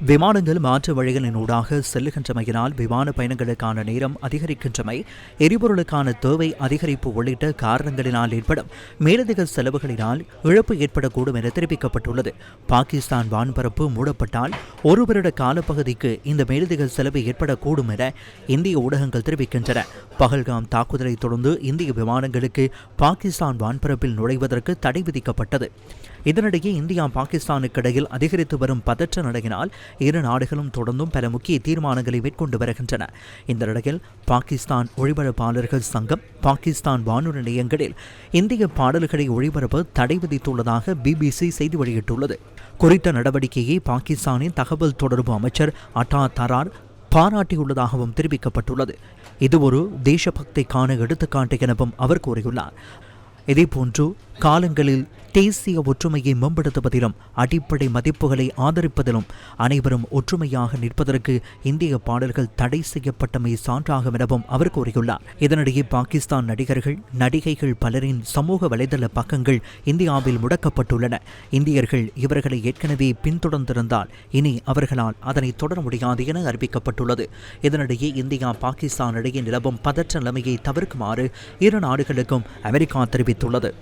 விமானங்கள் மாற்று வழிகளினூடாக செல்லுகின்றமையினால் விமான பயணங்களுக்கான நேரம் அதிகரிக்கின்றமை எரிபொருளுக்கான தேவை அதிகரிப்பு உள்ளிட்ட காரணங்களினால் ஏற்படும் மேலதிக செலவுகளினால் இழப்பு ஏற்படக்கூடும் என தெரிவிக்கப்பட்டுள்ளது. பாகிஸ்தான் வான்பரப்பு மூடப்பட்டால் ஒரு வருட காலப்பகுதிக்கு இந்த மேலதிக செலவு ஏற்படக்கூடும் என இந்திய ஊடகங்கள் தெரிவிக்கின்றன. பகல்காம் தாக்குதலை தொடர்ந்து இந்திய விமானங்களுக்கு பாகிஸ்தான் வான்பரப்பில் நுழைவதற்கு தடை விதிக்கப்பட்டது. இதனிடையே இந்தியா பாகிஸ்தானுக்கு இடையில் அதிகரித்து வரும் பதற்ற நிலையினால் இரு நாடுகளும் தொடர்ந்தும் பல முக்கிய தீர்மானங்களை மேற்கொண்டு வருகின்றன. இந்த நிலையில் பாகிஸ்தான் ஒளிபரப்பாளர்கள் சங்கம் பாகிஸ்தான் வானொலி நிலையங்களில் இந்திய பாடல்களை ஒளிபரப்ப தடை விதித்துள்ளதாக பிபிசி செய்தி வெளியிட்டுள்ளது. குறித்த நடவடிக்கையை பாகிஸ்தானின் தகவல் தொடர்பு அமைச்சர் அட்டா தரார் பாராட்டியுள்ளதாகவும் தெரிவிக்கப்பட்டுள்ளது. இது ஒரு தேசபக்திக்கான எடுத்துக்காட்டு எனவும் அவர் கூறியுள்ளார். இதேபோன்று காலங்களில் தேசிய ஒற்றுமையை மேம்படுத்துவதிலும் அடிப்படை மதிப்புகளை ஆதரிப்பதிலும் அனைவரும் ஒற்றுமையாக நிற்பதற்கு இந்திய பாடல்கள் தடை செய்யப்பட்டமை சான்றாகும் எனவும் அவர் கூறியுள்ளார். இதனிடையே பாகிஸ்தான் நடிகர்கள் நடிகைகள் பலரின் சமூக வலைதள பக்கங்கள் இந்தியாவில் முடக்கப்பட்டுள்ளன. இந்தியர்கள் இவர்களை ஏற்கனவே பின்தொடர்ந்திருந்தால் இனி அவர்களால் அதனை தொடர முடியாது என அறிவிக்கப்பட்டுள்ளது. இதனிடையே இந்தியா பாகிஸ்தான் இடையே நிலவும் பதற்ற நிலைமையை தவிர்க்குமாறு இரு நாடுகளுக்கும் அமெரிக்கா தெரிவித்துள்ளது.